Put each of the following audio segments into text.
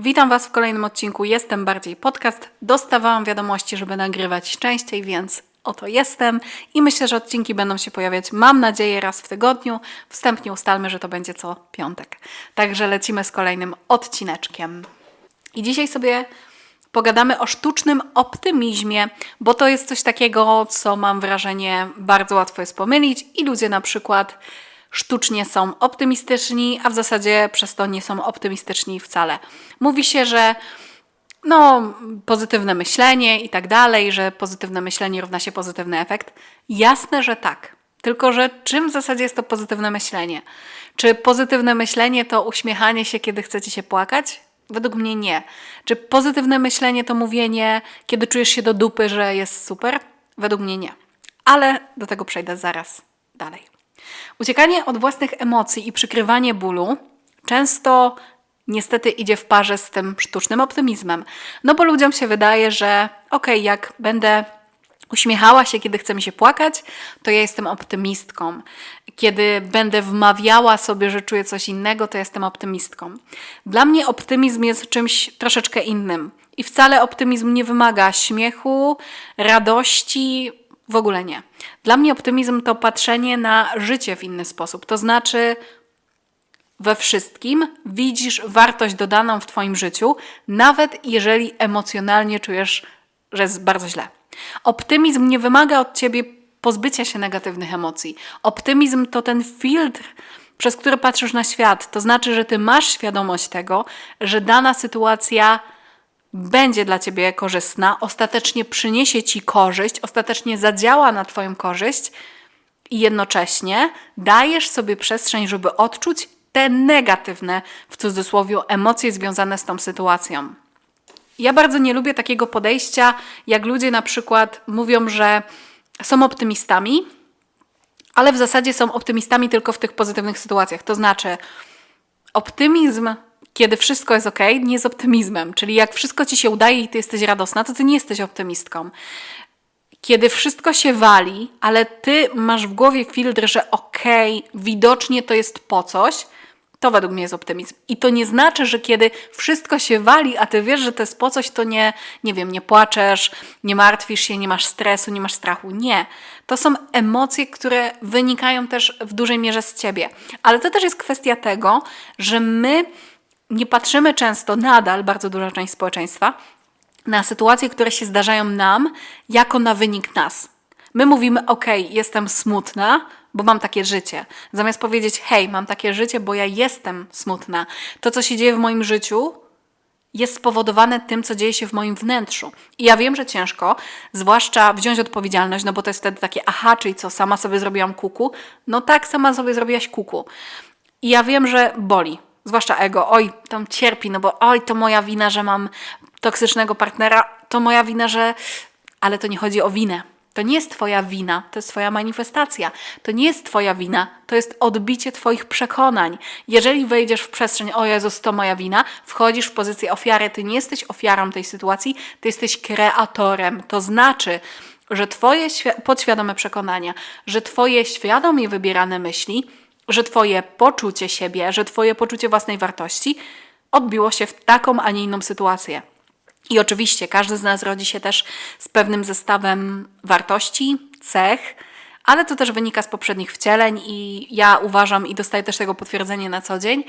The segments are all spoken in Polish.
Witam Was w kolejnym odcinku Jestem Bardziej Podcast. Dostawałam wiadomości, żeby nagrywać częściej, więc oto jestem i myślę, że odcinki będą się pojawiać, mam nadzieję, raz w tygodniu. Wstępnie ustalmy, że to będzie co piątek. Także lecimy z kolejnym odcineczkiem. I dzisiaj sobie pogadamy o sztucznym optymizmie, bo to jest coś takiego, co mam wrażenie bardzo łatwo jest pomylić i ludzie na przykład sztucznie są optymistyczni, a w zasadzie przez to nie są optymistyczni wcale. Mówi się, że no, pozytywne myślenie i tak dalej, że pozytywne myślenie równa się pozytywny efekt. Jasne, że tak. Tylko, że czym w zasadzie jest to pozytywne myślenie? Czy pozytywne myślenie to uśmiechanie się, kiedy chcecie się płakać? Według mnie nie. Czy pozytywne myślenie to mówienie, kiedy czujesz się do dupy, że jest super? Według mnie nie. Ale do tego przejdę zaraz dalej. Uciekanie od własnych emocji i przykrywanie bólu często niestety idzie w parze z tym sztucznym optymizmem. No bo ludziom się wydaje, że okej, okay, jak będę uśmiechała się, kiedy chce mi się płakać, to ja jestem optymistką. Kiedy będę wmawiała sobie, że czuję coś innego, to jestem optymistką. Dla mnie optymizm jest czymś troszeczkę innym. I wcale optymizm nie wymaga śmiechu, radości, w ogóle nie. Dla mnie optymizm to patrzenie na życie w inny sposób. To znaczy, we wszystkim widzisz wartość dodaną w Twoim życiu, nawet jeżeli emocjonalnie czujesz, że jest bardzo źle. Optymizm nie wymaga od Ciebie pozbycia się negatywnych emocji. Optymizm to ten filtr, przez który patrzysz na świat. To znaczy, że Ty masz świadomość tego, że dana sytuacja będzie dla ciebie korzystna, ostatecznie przyniesie ci korzyść, ostatecznie zadziała na twoją korzyść i jednocześnie dajesz sobie przestrzeń, żeby odczuć te negatywne, w cudzysłowie, emocje związane z tą sytuacją. Ja bardzo nie lubię takiego podejścia, jak ludzie na przykład mówią, że są optymistami, ale w zasadzie są optymistami tylko w tych pozytywnych sytuacjach. To znaczy, optymizm kiedy wszystko jest ok, nie z optymizmem. Czyli jak wszystko ci się udaje i ty jesteś radosna, to ty nie jesteś optymistką. Kiedy wszystko się wali, ale ty masz w głowie filtr, że okay, widocznie to jest po coś, to według mnie jest optymizm. I to nie znaczy, że kiedy wszystko się wali, a ty wiesz, że to jest po coś, to nie, nie wiem, nie płaczesz, nie martwisz się, nie masz stresu, nie masz strachu. Nie. To są emocje, które wynikają też w dużej mierze z ciebie. Ale to też jest kwestia tego, że my nie patrzymy często, nadal bardzo duża część społeczeństwa, na sytuacje, które się zdarzają nam, jako na wynik nas. My mówimy, ok, jestem smutna, bo mam takie życie. Zamiast powiedzieć, hej, mam takie życie, bo ja jestem smutna. To, co się dzieje w moim życiu, jest spowodowane tym, co dzieje się w moim wnętrzu. I ja wiem, że ciężko, zwłaszcza wziąć odpowiedzialność, no bo to jest wtedy takie, aha, czyli co, sama sobie zrobiłam kuku? No tak, sama sobie zrobiłaś kuku. I ja wiem, że boli zwłaszcza ego, oj, tam cierpi, no bo oj, to moja wina, że mam toksycznego partnera, to moja wina, że. Ale to nie chodzi o winę. To nie jest Twoja wina, to jest Twoja manifestacja. To nie jest Twoja wina, to jest odbicie Twoich przekonań. Jeżeli wejdziesz w przestrzeń, o Jezus, to moja wina, wchodzisz w pozycję ofiary, Ty nie jesteś ofiarą tej sytuacji, Ty jesteś kreatorem. To znaczy, że Twoje podświadome przekonania, że Twoje świadomie wybierane myśli że Twoje poczucie siebie, że Twoje poczucie własnej wartości odbiło się w taką, a nie inną sytuację. I oczywiście każdy z nas rodzi się też z pewnym zestawem wartości, cech, ale to też wynika z poprzednich wcieleń i ja uważam i dostaję też tego potwierdzenie na co dzień,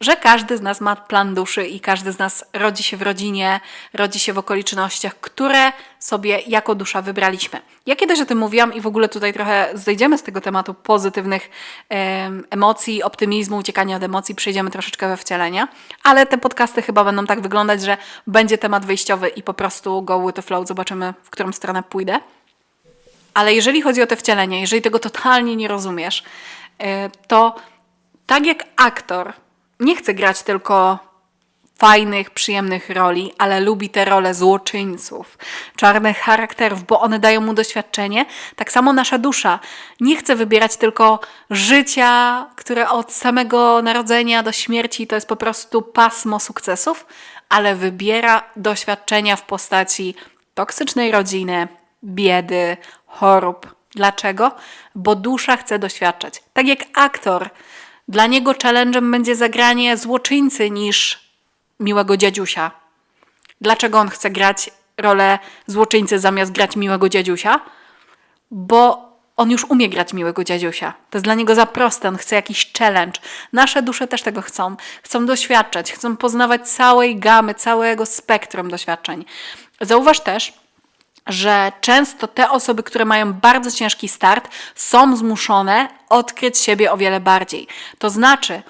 że każdy z nas ma plan duszy i każdy z nas rodzi się w rodzinie, rodzi się w okolicznościach, które sobie jako dusza wybraliśmy. Ja kiedyś o tym mówiłam i w ogóle tutaj trochę zejdziemy z tego tematu pozytywnych em, emocji, optymizmu, uciekania od emocji, przejdziemy troszeczkę we wcielenia, ale te podcasty chyba będą tak wyglądać, że będzie temat wyjściowy i po prostu go with the flow, zobaczymy w którą stronę pójdę. Ale jeżeli chodzi o te wcielenia, jeżeli tego totalnie nie rozumiesz, e, to tak jak aktor nie chce grać tylko fajnych, przyjemnych roli, ale lubi te role złoczyńców, czarnych charakterów, bo one dają mu doświadczenie. Tak samo nasza dusza nie chce wybierać tylko życia, które od samego narodzenia do śmierci to jest po prostu pasmo sukcesów, ale wybiera doświadczenia w postaci toksycznej rodziny, biedy, chorób. Dlaczego? Bo dusza chce doświadczać. Tak jak aktor, dla niego challenge'em będzie zagranie złoczyńcy niż miłego dziadziusia. Dlaczego on chce grać rolę złoczyńcy zamiast grać miłego dziadziusia? Bo on już umie grać miłego dziadziusia. To jest dla niego za proste, on chce jakiś challenge. Nasze dusze też tego chcą. Chcą doświadczać, chcą poznawać całej gamy, całego spektrum doświadczeń. Zauważ też, że często te osoby, które mają bardzo ciężki start, są zmuszone odkryć siebie o wiele bardziej. To znaczy,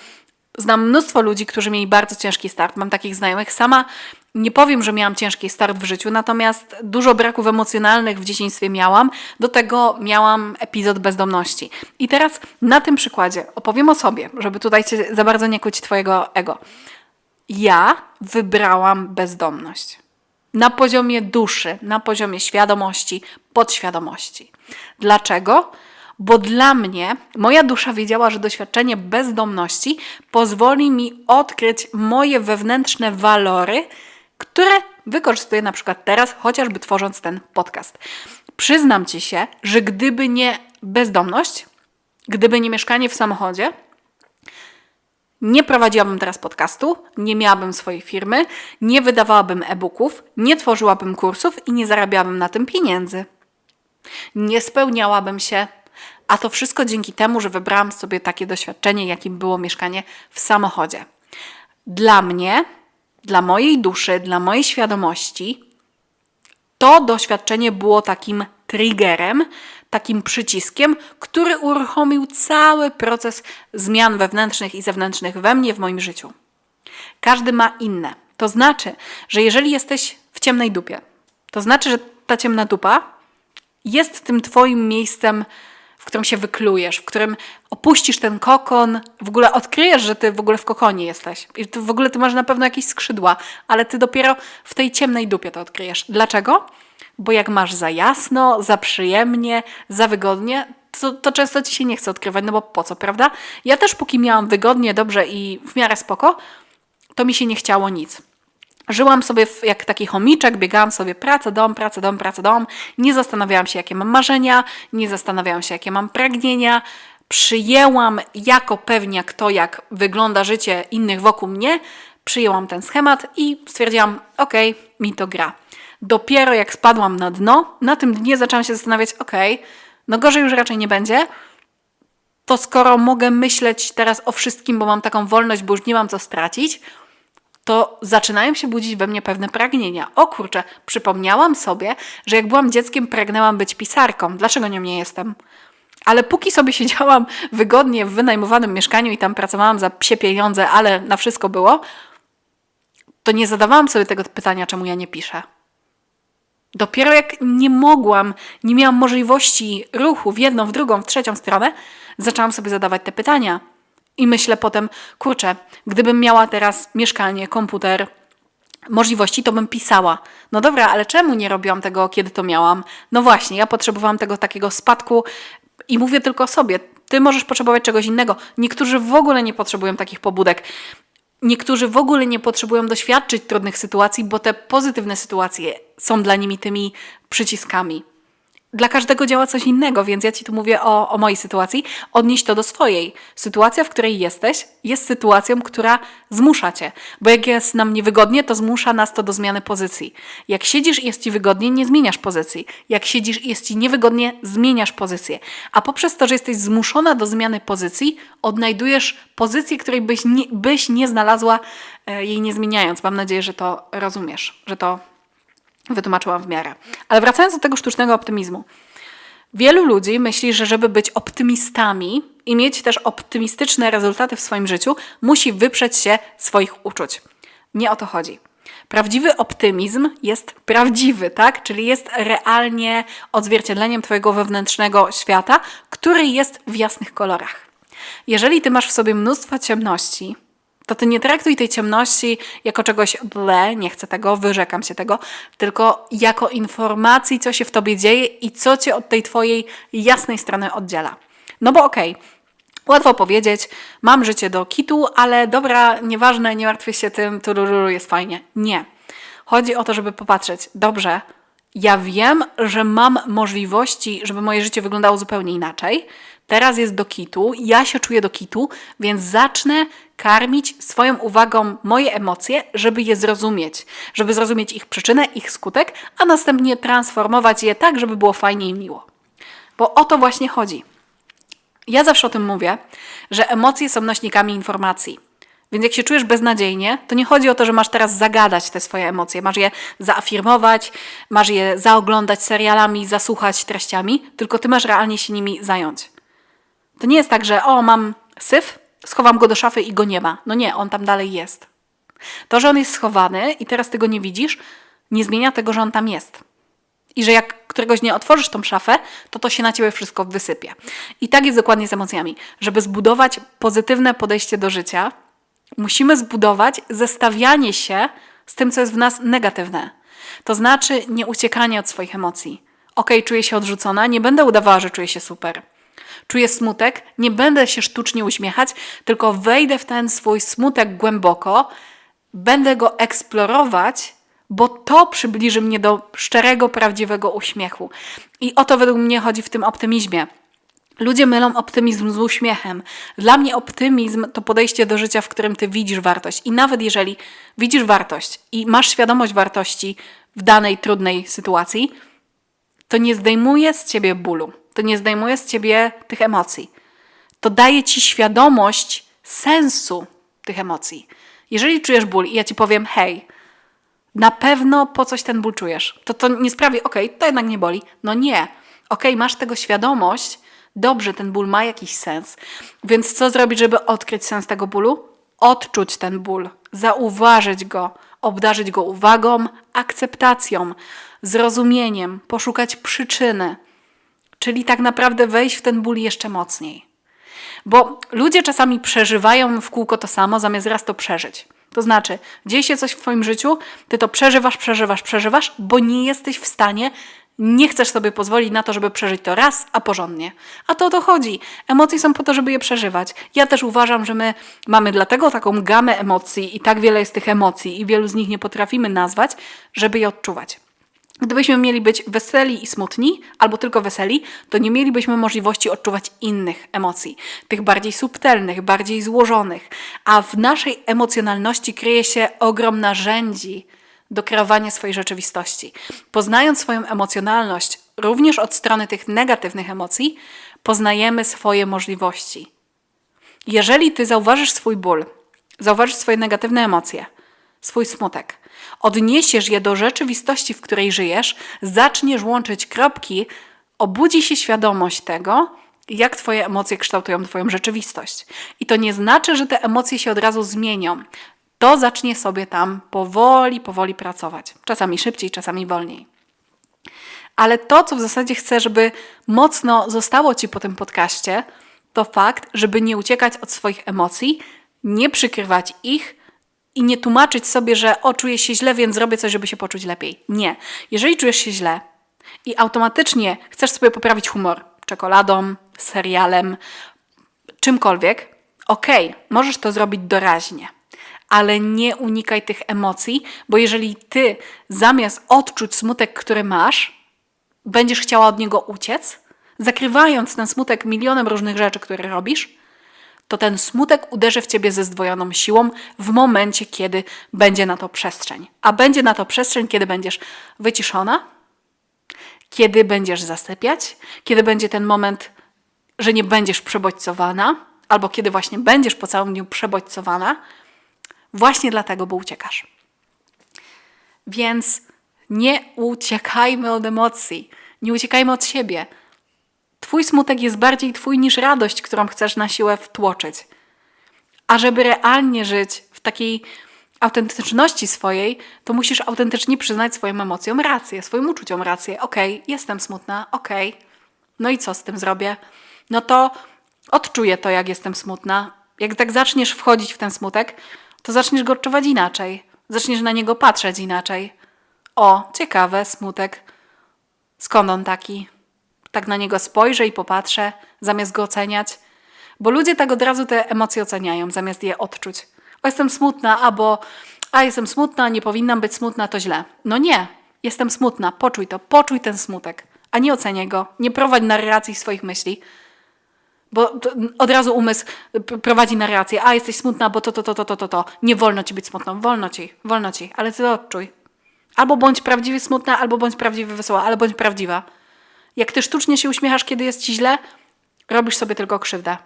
znam mnóstwo ludzi, którzy mieli bardzo ciężki start. Mam takich znajomych. Sama nie powiem, że miałam ciężki start w życiu, natomiast dużo braków emocjonalnych w dzieciństwie miałam. Do tego miałam epizod bezdomności. I teraz na tym przykładzie opowiem o sobie, żeby tutaj za bardzo nie kłócić Twojego ego. Ja wybrałam bezdomność na poziomie duszy, na poziomie świadomości, podświadomości. Dlaczego? Bo dla mnie moja dusza wiedziała, że doświadczenie bezdomności pozwoli mi odkryć moje wewnętrzne walory, które wykorzystuję na przykład teraz, chociażby tworząc ten podcast. Przyznam ci się, że gdyby nie bezdomność, gdyby nie mieszkanie w samochodzie, nie prowadziłabym teraz podcastu, nie miałabym swojej firmy, nie wydawałabym e-booków, nie tworzyłabym kursów i nie zarabiałabym na tym pieniędzy. Nie spełniałabym się, a to wszystko dzięki temu, że wybrałam sobie takie doświadczenie, jakim było mieszkanie w samochodzie. Dla mnie, dla mojej duszy, dla mojej świadomości, to doświadczenie było takim triggerem, takim przyciskiem, który uruchomił cały proces zmian wewnętrznych i zewnętrznych we mnie, w moim życiu. Każdy ma inne. To znaczy, że jeżeli jesteś w ciemnej dupie, to znaczy, że ta ciemna dupa jest tym Twoim miejscem, w którym się wyklujesz, w którym opuścisz ten kokon, w ogóle odkryjesz, że Ty w ogóle w kokonie jesteś. I w ogóle Ty masz na pewno jakieś skrzydła, ale Ty dopiero w tej ciemnej dupie to odkryjesz. Dlaczego? Bo jak masz za jasno, za przyjemnie, za wygodnie, to, to często ci się nie chce odkrywać, no bo po co, prawda? Ja też póki miałam wygodnie, dobrze i w miarę spoko, to mi się nie chciało nic. Żyłam sobie jak taki chomiczek, biegałam sobie pracę, dom, pracę, dom, pracę, dom. Nie zastanawiałam się, jakie mam marzenia, nie zastanawiałam się, jakie mam pragnienia. Przyjęłam jako pewniak to, jak wygląda życie innych wokół mnie. Przyjęłam ten schemat i stwierdziłam, okej, okay, mi to gra. Dopiero jak spadłam na dno, na tym dnie zaczęłam się zastanawiać, ok, no gorzej już raczej nie będzie, to skoro mogę myśleć teraz o wszystkim, bo mam taką wolność, bo już nie mam co stracić, to zaczynają się budzić we mnie pewne pragnienia. O kurczę, przypomniałam sobie, że jak byłam dzieckiem, pragnęłam być pisarką. Dlaczego nią nie jestem? Ale póki sobie siedziałam wygodnie w wynajmowanym mieszkaniu i tam pracowałam za psie pieniądze, ale na wszystko było, to nie zadawałam sobie tego pytania, czemu ja nie piszę. Dopiero jak nie mogłam, nie miałam możliwości ruchu w jedną, w drugą, w trzecią stronę, zaczęłam sobie zadawać te pytania. I myślę potem, kurczę, gdybym miała teraz mieszkanie, komputer, możliwości, to bym pisała. No dobra, ale czemu nie robiłam tego, kiedy to miałam? No właśnie, ja potrzebowałam tego takiego spadku i mówię tylko sobie. Ty możesz potrzebować czegoś innego. Niektórzy w ogóle nie potrzebują takich pobudek. Niektórzy w ogóle nie potrzebują doświadczyć trudnych sytuacji, bo te pozytywne sytuacje są dla nimi tymi przyciskami dla każdego działa coś innego, więc ja ci tu mówię o, o mojej sytuacji. Odnieś to do swojej. Sytuacja, w której jesteś, jest sytuacją, która zmusza cię. Bo jak jest nam niewygodnie, to zmusza nas to do zmiany pozycji. Jak siedzisz i jest ci wygodnie, nie zmieniasz pozycji. Jak siedzisz i jest ci niewygodnie, zmieniasz pozycję. A poprzez to, że jesteś zmuszona do zmiany pozycji, odnajdujesz pozycję, której byś nie, byś nie znalazła e, jej nie zmieniając. Mam nadzieję, że to rozumiesz, że to Wytłumaczyłam w miarę. Ale wracając do tego sztucznego optymizmu. Wielu ludzi myśli, że żeby być optymistami i mieć też optymistyczne rezultaty w swoim życiu, musi wyprzeć się swoich uczuć. Nie o to chodzi. Prawdziwy optymizm jest prawdziwy, tak? Czyli jest realnie odzwierciedleniem Twojego wewnętrznego świata, który jest w jasnych kolorach. Jeżeli Ty masz w sobie mnóstwo ciemności, to ty nie traktuj tej ciemności jako czegoś ble, nie chcę tego, wyrzekam się tego, tylko jako informacji, co się w tobie dzieje i co cię od tej twojej jasnej strony oddziela. No bo okej, okay, Łatwo powiedzieć, mam życie do kitu, ale dobra, nieważne, nie martwię się tym, turururu, jest fajnie. Nie. Chodzi o to, żeby popatrzeć, dobrze, ja wiem, że mam możliwości, żeby moje życie wyglądało zupełnie inaczej. Teraz jest do kitu, ja się czuję do kitu, więc zacznę karmić swoją uwagą moje emocje, żeby je zrozumieć, żeby zrozumieć ich przyczynę, ich skutek, a następnie transformować je tak, żeby było fajnie i miło. Bo o to właśnie chodzi. Ja zawsze o tym mówię, że emocje są nośnikami informacji. Więc jak się czujesz beznadziejnie, to nie chodzi o to, że masz teraz zagadać te swoje emocje, masz je zaafirmować, masz je zaoglądać serialami, zasłuchać treściami, tylko ty masz realnie się nimi zająć. To nie jest tak, że o, mam syf, schowam go do szafy i go nie ma. No nie, on tam dalej jest. To, że on jest schowany i teraz ty go nie widzisz, nie zmienia tego, że on tam jest. I że jak któregoś dnia otworzysz tą szafę, to to się na ciebie wszystko wysypie. I tak jest dokładnie z emocjami. Żeby zbudować pozytywne podejście do życia, musimy zbudować zestawianie się z tym, co jest w nas negatywne. To znaczy nie uciekanie od swoich emocji. Ok, czuję się odrzucona, nie będę udawała, że czuję się super. Czuję smutek, nie będę się sztucznie uśmiechać, tylko wejdę w ten swój smutek głęboko, będę go eksplorować, bo to przybliży mnie do szczerego, prawdziwego uśmiechu. I o to według mnie chodzi w tym optymizmie. Ludzie mylą optymizm z uśmiechem. Dla mnie optymizm to podejście do życia, w którym ty widzisz wartość. I nawet jeżeli widzisz wartość i masz świadomość wartości w danej trudnej sytuacji, to nie zdejmuje z ciebie bólu, to nie zdejmuje z ciebie tych emocji. To daje ci świadomość sensu tych emocji. Jeżeli czujesz ból i ja ci powiem, hej, na pewno po coś ten ból czujesz, to to nie sprawi, okej, okay, to jednak nie boli. No nie. Okej, okay, masz tego świadomość, dobrze, ten ból ma jakiś sens. Więc co zrobić, żeby odkryć sens tego bólu? Odczuć ten ból, zauważyć go, obdarzyć go uwagą, akceptacją, zrozumieniem, poszukać przyczyny. Czyli tak naprawdę wejść w ten ból jeszcze mocniej. Bo ludzie czasami przeżywają w kółko to samo, zamiast raz to przeżyć. To znaczy, dzieje się coś w Twoim życiu, Ty to przeżywasz, przeżywasz, przeżywasz, bo nie jesteś w stanie nie chcesz sobie pozwolić na to, żeby przeżyć to raz, a porządnie. A to o to chodzi. Emocje są po to, żeby je przeżywać. Ja też uważam, że my mamy dlatego taką gamę emocji i tak wiele jest tych emocji i wielu z nich nie potrafimy nazwać, żeby je odczuwać. Gdybyśmy mieli być weseli i smutni, albo tylko weseli, to nie mielibyśmy możliwości odczuwać innych emocji, tych bardziej subtelnych, bardziej złożonych. A w naszej emocjonalności kryje się ogrom narzędzi, do kreowania swojej rzeczywistości. Poznając swoją emocjonalność, również od strony tych negatywnych emocji, poznajemy swoje możliwości. Jeżeli ty zauważysz swój ból, zauważysz swoje negatywne emocje, swój smutek, odniesiesz je do rzeczywistości, w której żyjesz, zaczniesz łączyć kropki, obudzi się świadomość tego, jak Twoje emocje kształtują Twoją rzeczywistość. I to nie znaczy, że te emocje się od razu zmienią to zacznie sobie tam powoli, powoli pracować. Czasami szybciej, czasami wolniej. Ale to, co w zasadzie chcę, żeby mocno zostało Ci po tym podcaście, to fakt, żeby nie uciekać od swoich emocji, nie przykrywać ich i nie tłumaczyć sobie, że o, czuję się źle, więc zrobię coś, żeby się poczuć lepiej. Nie. Jeżeli czujesz się źle i automatycznie chcesz sobie poprawić humor czekoladą, serialem, czymkolwiek, okej, okay, możesz to zrobić doraźnie ale nie unikaj tych emocji, bo jeżeli ty zamiast odczuć smutek, który masz, będziesz chciała od niego uciec, zakrywając ten smutek milionem różnych rzeczy, które robisz, to ten smutek uderzy w ciebie ze zdwojoną siłą w momencie, kiedy będzie na to przestrzeń. A będzie na to przestrzeń, kiedy będziesz wyciszona, kiedy będziesz zasypiać, kiedy będzie ten moment, że nie będziesz przebodźcowana, albo kiedy właśnie będziesz po całym dniu przebodźcowana, Właśnie dlatego, bo uciekasz. Więc nie uciekajmy od emocji, nie uciekajmy od siebie. Twój smutek jest bardziej twój niż radość, którą chcesz na siłę wtłoczyć. A żeby realnie żyć w takiej autentyczności swojej, to musisz autentycznie przyznać swoim emocjom rację, swoim uczuciom rację. Okej, okay, jestem smutna, okej. Okay. No i co z tym zrobię? No to odczuję to, jak jestem smutna. Jak tak zaczniesz wchodzić w ten smutek, to zaczniesz go odczuwać inaczej. Zaczniesz na niego patrzeć inaczej. O, ciekawe, smutek. Skąd on taki? Tak na niego spojrzę i popatrzę, zamiast go oceniać. Bo ludzie tak od razu te emocje oceniają, zamiast je odczuć. O, jestem smutna, albo a jestem smutna, nie powinnam być smutna, to źle. No nie, jestem smutna, poczuj to, poczuj ten smutek, a nie oceniaj go, nie prowadź narracji swoich myśli. Bo od razu umysł prowadzi narrację, a jesteś smutna, bo to, to, to, to, to, to, to. Nie wolno ci być smutną, wolno ci, wolno ci, ale ty to odczuj. Albo bądź prawdziwie smutna, albo bądź prawdziwie wesoła, ale bądź prawdziwa. Jak ty sztucznie się uśmiechasz, kiedy jest ci źle, robisz sobie tylko krzywdę.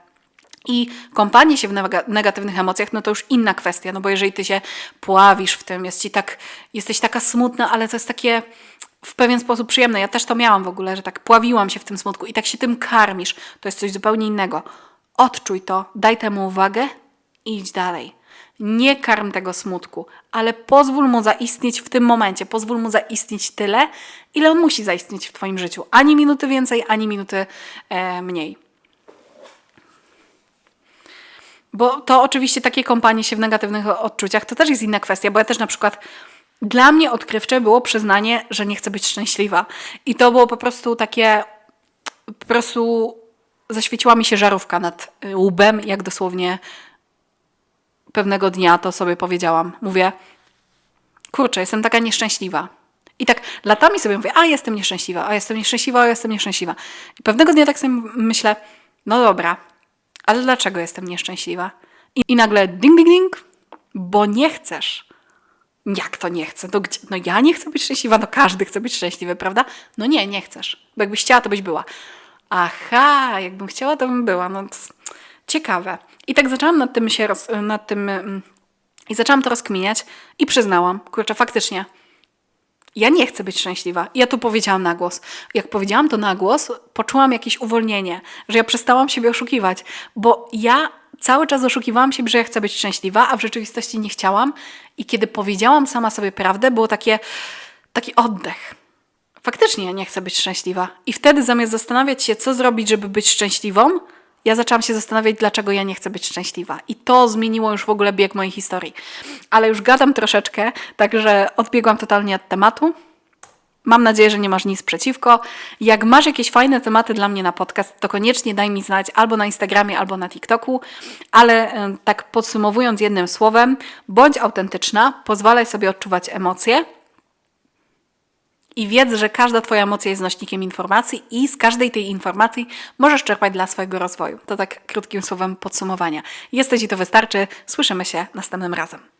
I kąpanie się w nega- negatywnych emocjach, no to już inna kwestia, no bo jeżeli ty się pławisz w tym, jest ci tak, jesteś taka smutna, ale to jest takie w pewien sposób przyjemne. Ja też to miałam w ogóle, że tak pławiłam się w tym smutku i tak się tym karmisz. To jest coś zupełnie innego. Odczuj to, daj temu uwagę i idź dalej. Nie karm tego smutku, ale pozwól mu zaistnieć w tym momencie. Pozwól mu zaistnieć tyle, ile on musi zaistnieć w Twoim życiu. Ani minuty więcej, ani minuty e, mniej. Bo to oczywiście takie kąpanie się w negatywnych odczuciach to też jest inna kwestia, bo ja też na przykład dla mnie odkrywcze było przyznanie, że nie chcę być szczęśliwa. I to było po prostu takie, po prostu zaświeciła mi się żarówka nad y, łbem, jak dosłownie pewnego dnia to sobie powiedziałam. Mówię, kurczę, jestem taka nieszczęśliwa. I tak latami sobie mówię, a jestem nieszczęśliwa, a jestem nieszczęśliwa, a jestem nieszczęśliwa. I pewnego dnia tak sobie myślę, no dobra, ale dlaczego jestem nieszczęśliwa? I, i nagle ding, ding, ding, bo nie chcesz. Jak to nie chcę? No, gdzie? no ja nie chcę być szczęśliwa, no każdy chce być szczęśliwy, prawda? No nie, nie chcesz. Bo jakbyś chciała, to byś była. Aha, jakbym chciała, to bym była. No, ciekawe. I tak zaczęłam nad tym się, roz, nad tym, mm, i zaczęłam to rozkminiać i przyznałam, kurczę, faktycznie, ja nie chcę być szczęśliwa. Ja to powiedziałam na głos. Jak powiedziałam to na głos, poczułam jakieś uwolnienie, że ja przestałam siebie oszukiwać, bo ja cały czas oszukiwałam siebie, że ja chcę być szczęśliwa, a w rzeczywistości nie chciałam. I kiedy powiedziałam sama sobie prawdę, było takie, taki oddech. Faktycznie ja nie chcę być szczęśliwa. I wtedy zamiast zastanawiać się, co zrobić, żeby być szczęśliwą, ja zaczęłam się zastanawiać, dlaczego ja nie chcę być szczęśliwa. I to zmieniło już w ogóle bieg mojej historii. Ale już gadam troszeczkę, także odbiegłam totalnie od tematu. Mam nadzieję, że nie masz nic przeciwko. Jak masz jakieś fajne tematy dla mnie na podcast, to koniecznie daj mi znać albo na Instagramie, albo na TikToku. Ale e, tak podsumowując jednym słowem, bądź autentyczna, pozwalaj sobie odczuwać emocje. I wiedz, że każda Twoja emocja jest nośnikiem informacji i z każdej tej informacji możesz czerpać dla swojego rozwoju. To tak krótkim słowem podsumowania. Jesteś i to wystarczy. Słyszymy się następnym razem.